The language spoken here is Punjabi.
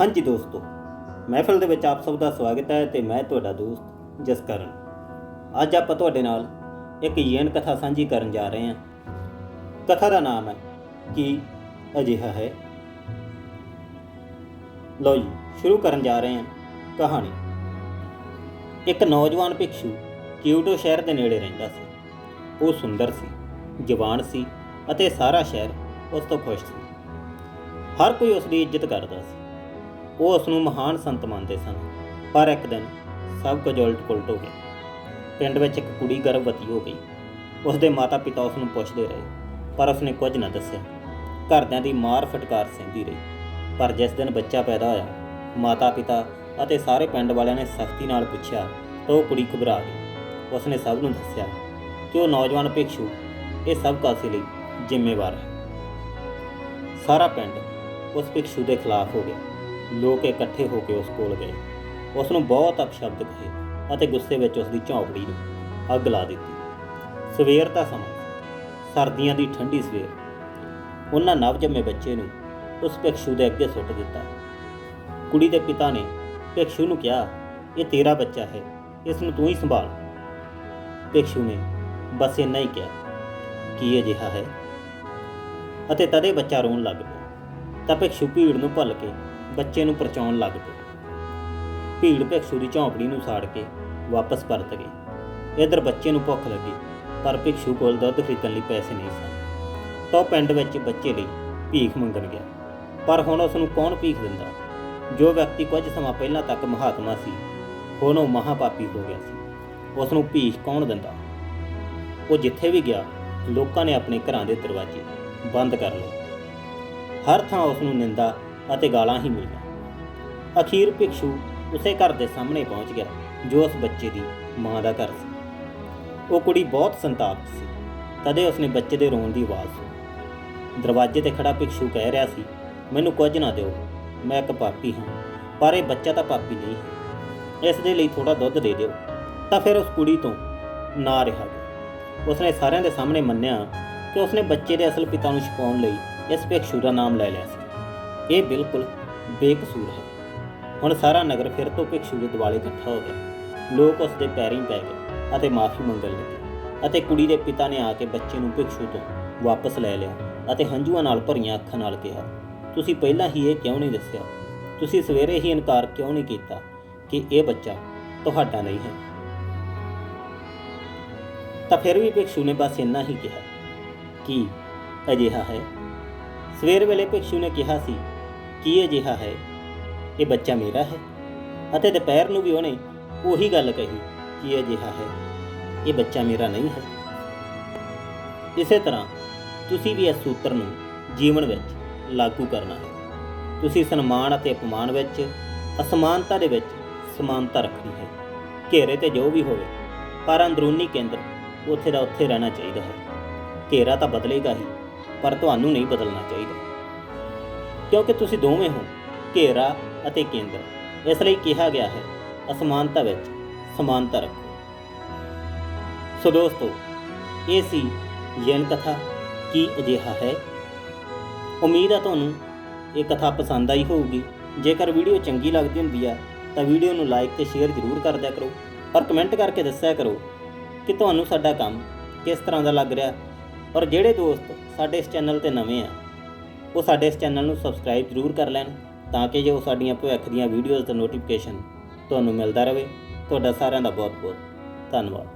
ਹਾਂਜੀ ਦੋਸਤੋ, ਮਹਿਫਲ ਦੇ ਵਿੱਚ ਆਪ ਸਭ ਦਾ ਸਵਾਗਤ ਹੈ ਤੇ ਮੈਂ ਤੁਹਾਡਾ ਦੋਸਤ ਜਸਕਰਨ। ਅੱਜ ਆਪਾਂ ਤੁਹਾਡੇ ਨਾਲ ਇੱਕ ਯੇਨ ਕਥਾ ਸਾਂਝੀ ਕਰਨ ਜਾ ਰਹੇ ਹਾਂ। ਕਥਾ ਦਾ ਨਾਮ ਹੈ ਕੀ ਅਜਿਹਾ ਹੈ। ਲਓ ਜੀ, ਸ਼ੁਰੂ ਕਰਨ ਜਾ ਰਹੇ ਹਾਂ ਕਹਾਣੀ। ਇੱਕ ਨੌਜਵਾਨ ਭਿਕਸ਼ੂ ਕਿਊਟੋ ਸ਼ਹਿਰ ਦੇ ਨੇੜੇ ਰਹਿੰਦਾ ਸੀ। ਉਹ ਸੁੰਦਰ ਸੀ, ਜਵਾਨ ਸੀ ਅਤੇ ਸਾਰਾ ਸ਼ਹਿਰ ਉਸ ਤੋਂ ਖੁਸ਼ ਸੀ। ਹਰ ਕੋਈ ਉਸ ਦੀ ਇੱਜ਼ਤ ਕਰਦਾ ਸੀ। ਉਹ ਉਸ ਨੂੰ ਮਹਾਨ ਸੰਤ ਮੰਨਦੇ ਸਨ। ਪਰ ਇੱਕ ਦਿਨ ਸਭ ਕੁਝ ਉਲਟ ਪੁਲਟ ਹੋ ਗਿਆ। ਪਿੰਡ ਵਿੱਚ ਇੱਕ ਕੁੜੀ ਗਰਭਵਤੀ ਹੋ ਗਈ। ਉਸ ਦੇ ਮਾਤਾ-ਪਿਤਾ ਉਸ ਨੂੰ ਪੁੱਛਦੇ ਰਹੇ, ਪਰ ਉਸਨੇ ਕੁਝ ਨਾ ਦੱਸਿਆ। ਘਰਦਿਆਂ ਦੀ ਮਾਰ ਫਟਕਾਰ ਸਹਿੰਦੀ ਰਹੀ। ਪਰ ਜਿਸ ਦਿਨ ਬੱਚਾ ਪੈਦਾ ਹੋਇਆ, ਮਾਤਾ-ਪਿਤਾ ਅਤੇ ਸਾਰੇ ਪਿੰਡ ਵਾਲਿਆਂ ਨੇ ਸਖਤੀ ਨਾਲ ਪੁੱਛਿਆ, ਤਾਂ ਉਹ ਕੁੜੀ ਘਬਰਾ ਗਈ। ਉਸਨੇ ਸਭ ਨੂੰ ਦੱਸਿਆ ਕਿ ਉਹ ਨੌਜਵਾਨ ਭਿਕਸ਼ੂ, ਇਹ ਸਭ ਕਾਸੇ ਲਈ ਜ਼ਿੰਮੇਵਾਰ ਹੈ। ਸਾਰਾ ਪਿੰਡ ਉਸ ਭਿਕਸ਼ੂ ਦੇ ਖਿਲਾਫ ਹੋ ਗਿਆ। ਲੋਕ ਇਕੱਠੇ ਹੋ ਕੇ ਉਸ ਕੋਲ ਗਏ। ਉਸ ਨੂੰ ਬਹੁਤ ਅਪਸ਼ਬਦ ਕਹੇ ਅਤੇ ਗੁੱਸੇ ਵਿੱਚ ਉਸ ਦੀ ਝੌਂਪੜੀ ਨੂੰ ਅੱਗ ਲਾ ਦਿੱਤੀ। ਸਵੇਰ ਦਾ ਸਮਾਂ ਸਰਦੀਆਂ ਦੀ ਠੰਡੀ ਸਵੇਰ। ਉਹਨਾਂ ਨਵਜੰਮੇ ਬੱਚੇ ਨੂੰ ਉਸ ਭਿਕਸ਼ੂ ਦੇ ਅੱਗੇ ਸੁੱਟ ਦਿੱਤਾ। ਕੁੜੀ ਦੇ ਪਿਤਾ ਨੇ ਭਿਕਸ਼ੂ ਨੂੰ ਕਿਹਾ, ਇਹ ਤੇਰਾ ਬੱਚਾ ਹੈ, ਇਸ ਨੂੰ ਤੂੰ ਹੀ ਸੰਭਾਲ। ਭਿਕਸ਼ੂ ਨੇ ਬਸ ਇਹ ਨਹੀਂ ਕਿਹਾ, ਕੀ ਅਜਿਹਾ ਹੈ? ਅਤੇ ਤਦੇ ਬੱਚਾ ਰੋਣ ਲੱਗ ਪਿਆ। ਤਾਂ ਭਿਕਸ਼ੂ ਭੀੜ ਨੂੰ ਭੁੱਲ ਕੇ ਬੱਚੇ ਨੂੰ ਪਰਚਾਉਣ ਲੱਗ ਪਏ। ਭੀੜ ਭਿਕਸ਼ੂ ਦੀ ਝੌਂਪੜੀ ਨੂੰ ਸਾੜ ਕੇ ਵਾਪਸ ਪਰਤ ਗਏ। ਇਧਰ ਬੱਚੇ ਨੂੰ ਭੁੱਖ ਲੱਗੀ, ਪਰ ਭਿਕਸ਼ੂ ਕੋਲ ਦੁੱਧ ਖਰੀਦਣ ਲਈ ਪੈਸੇ ਨਹੀਂ ਸਨ। ਤਾਂ ਉਹ ਪਿੰਡ ਵਿੱਚ ਬੱਚੇ ਲਈ ਭੀਖ ਮੰਗਣ ਗਿਆ। ਪਰ ਹੁਣ ਉਸ ਨੂੰ ਕੌਣ ਭੀਖ ਦਿੰਦਾ? ਜੋ ਵਿਅਕਤੀ ਕੁਝ ਸਮਾਂ ਪਹਿਲਾਂ ਤੱਕ ਮਹਾਤਮਾ ਸੀ, ਹੁਣ ਉਹ ਮਹਾਪਾਪੀ ਹੋ ਗਿਆ ਸੀ। ਉਸ ਨੂੰ ਭੀਖ ਕੌਣ ਦਿੰਦਾ? ਉਹ ਜਿੱਥੇ ਵੀ ਗਿਆ, ਲੋਕਾਂ ਨੇ ਆਪਣੇ ਘਰਾਂ ਦੇ ਦਰਵਾਜ਼ੇ ਬੰਦ ਕਰ ਲਏ। ਹਰ ਥਾਂ ਉਸ ਨੂੰ ਨਿੰਦਾ ਅਤੇ ਗਾਲਾਂ ਹੀ ਮਿਲੀਆਂ। ਅਖੀਰ ਭਿਕਸ਼ੂ ਉਸੇ ਘਰ ਦੇ ਸਾਹਮਣੇ ਪਹੁੰਚ ਗਿਆ, ਜੋ ਉਸ ਬੱਚੇ ਦੀ ਮਾਂ ਦਾ ਘਰ ਸੀ। ਉਹ ਕੁੜੀ ਬਹੁਤ ਸੰਤਾਪਤ ਸੀ। ਤਦੇ ਉਸਨੇ ਬੱਚੇ ਦੇ ਰੋਣ ਦੀ ਆਵਾਜ਼ ਸੁਣੀ। ਦਰਵਾਜ਼ੇ ਤੇ ਖੜਾ ਭਿਕਸ਼ੂ ਕਹਿ ਰਿਹਾ ਸੀ, ਮੈਨੂੰ ਕੁਝ ਨਾ ਦਿਓ, ਮੈਂ ਇੱਕ ਪਾਪੀ ਹਾਂ, ਪਰ ਇਹ ਬੱਚਾ ਤਾਂ ਪਾਪੀ ਨਹੀਂ ਹੈ। ਇਸ ਦੇ ਲਈ ਥੋੜਾ ਦੁੱਧ ਦੇ ਦਿਓ। ਤਾਂ ਫਿਰ ਉਸ ਕੁੜੀ ਤੋਂ ਨਾ ਰਿਹਾ ਗਿਆ। ਉਸਨੇ ਸਾਰਿਆਂ ਦੇ ਸਾਹਮਣੇ ਮੰਨਿਆ ਕਿ ਉਸਨੇ ਬੱਚੇ ਦੇ ਅਸਲ ਪਿਤਾ ਨੂੰ ਛੁਪਾਉਣ ਲਈ ਇਸ ਭਿਕਸ਼ੂ ਦਾ ਨਾਮ ਲੈ ਲਿਆ ਸੀ। ਇਹ ਬਿਲਕੁਲ ਬੇਕਸੂਰ ਹੈ। ਹੁਣ ਸਾਰਾ ਨਗਰ ਫਿਰ ਤੋਂ ਭਿਕਸ਼ੂ ਦੇ ਦੁਆਲੇ ਇਕੱਠਾ ਹੋ ਗਿਆ। ਲੋਕ ਉਸ ਦੇ ਪੈਰੀਂ ਪੈ ਗਏ ਅਤੇ ਮਾਫੀ ਮੰਗਣ ਲੱਗੇ ਅਤੇ ਕੁੜੀ ਦੇ ਪਿਤਾ ਨੇ ਆ ਕੇ ਬੱਚੇ ਨੂੰ ਭਿਕਸ਼ੂ ਤੋਂ ਵਾਪਸ ਲੈ ਲਿਆ ਅਤੇ ਹੰਝੂਆਂ ਨਾਲ ਭਰੀਆਂ ਅੱਖਾਂ ਨਾਲ ਕਿਹਾ, ਤੁਸੀਂ ਪਹਿਲਾਂ ਹੀ ਇਹ ਕਿਉਂ ਨਹੀਂ ਦੱਸਿਆ? ਤੁਸੀਂ ਸਵੇਰੇ ਹੀ ਇਨਕਾਰ ਕਿਉਂ ਨਹੀਂ ਕੀਤਾ ਕਿ ਇਹ ਬੱਚਾ ਤੁਹਾਡਾ ਨਹੀਂ ਹੈ? ਤਾਂ ਫਿਰ ਵੀ ਭਿਕਸ਼ੂ ਨੇ ਬਸ ਇੰਨਾ ਹੀ ਕਿਹਾ ਕਿ ਅਜਿਹਾ ਹੈ। ਸਵੇਰ ਵੇਲੇ ਭਿਕਸ਼ੂ ਨੇ ਕਿਹਾ ਸੀ ਕੀ ਅਜਿਹਾ ਹੈ? ਇਹ ਬੱਚਾ ਮੇਰਾ ਹੈ। ਅਤੇ ਦੁਪਹਿਰ ਨੂੰ ਵੀ ਉਹਨੇ ਉਹੀ ਗੱਲ ਕਹੀ ਕਿ ਅਜਿਹਾ ਹੈ। ਇਹ ਬੱਚਾ ਮੇਰਾ ਨਹੀਂ ਹੈ। ਇਸੇ ਤਰ੍ਹਾਂ ਤੁਸੀਂ ਵੀ ਇਸ ਸੂਤਰ ਨੂੰ ਜੀਵਨ ਵਿੱਚ ਲਾਗੂ ਕਰਨਾ ਹੈ। ਤੁਸੀਂ ਸਨਮਾਨ ਅਤੇ ਅਪਮਾਨ ਵਿੱਚ, ਅਸਮਾਨਤਾ ਦੇ ਵਿੱਚ ਸਮਾਨਤਾ ਰੱਖਣੀ ਹੈ। ਘੇਰੇ ਤੇ ਜੋ ਵੀ ਹੋਵੇ, ਪਰ ਅੰਦਰੂਨੀ ਕੇਂਦਰ ਉੱਥੇ ਦਾ ਉੱਥੇ ਰਹਿਣਾ ਚਾਹੀਦਾ ਹੈ। ਘੇਰਾ ਤਾਂ ਬਦਲੇਗਾ ਹੀ, ਪਰ ਤੁਹਾਨੂੰ ਨਹੀਂ ਬਦਲਣਾ ਚਾਹੀਦਾ। ਕਿਉਂਕਿ ਤੁਸੀਂ ਦੋਵੇਂ ਹੋ, ਘੇਰਾ ਅਤੇ ਕੇਂਦਰ। ਇਸ ਲਈ ਕਿਹਾ ਗਿਆ ਹੈ, ਅਸਮਾਨਤਾ ਵਿੱਚ ਸਮਾਨਤਾ ਰੱਖੋ। ਸੋ ਦੋਸਤੋ, ਇਹ ਸੀ ਜੈਨ ਕਥਾ। ਕੀ ਅਜਿਹਾ ਹੈ? ਉਮੀਦ ਹੈ ਤੁਹਾਨੂੰ ਇਹ ਕਥਾ ਪਸੰਦ ਆਈ ਹੋਊਗੀ। ਜੇਕਰ ਵੀਡੀਓ ਚੰਗੀ ਲੱਗਦੀ ਹੁੰਦੀ ਆ, ਤਾਂ ਵੀਡੀਓ ਨੂੰ ਲਾਈਕ ਤੇ ਸ਼ੇਅਰ ਜ਼ਰੂਰ ਕਰ ਦਿਆ ਕਰੋ। ਔਰ ਕਮੈਂਟ ਕਰਕੇ ਦੱਸਿਆ ਕਰੋ ਕਿ ਤੁਹਾਨੂੰ ਸਾਡਾ ਕੰਮ ਕਿਸ ਤਰ੍ਹਾਂ ਦਾ ਲੱਗ ਰਿਹਾ। ਔਰ ਜਿਹੜੇ ਦੋਸਤ ਸਾਡੇ ਇਸ ਚੈਨਲ ਤੇ ਨਵੇਂ ਆ ਉਹ ਸਾਡੇ ਇਸ ਚੈਨਲ ਨੂੰ ਸਬਸਕ੍ਰਾਈਬ ਜ਼ਰੂਰ ਕਰ ਲੈਣ ਤਾਂ ਕਿ ਜੋ ਸਾਡੀਆਂ ਭਵਿੱਖ ਦੀਆਂ ਵੀਡੀਓਜ਼ ਦਾ ਨੋਟੀਫਿਕੇਸ਼ਨ ਤੁਹਾਨੂੰ ਮਿਲਦਾ ਰਹੇ। ਤੁਹਾਡਾ ਸਾਰਿਆਂ ਦਾ ਬਹੁਤ ਬਹੁਤ ਧੰਨਵਾਦ।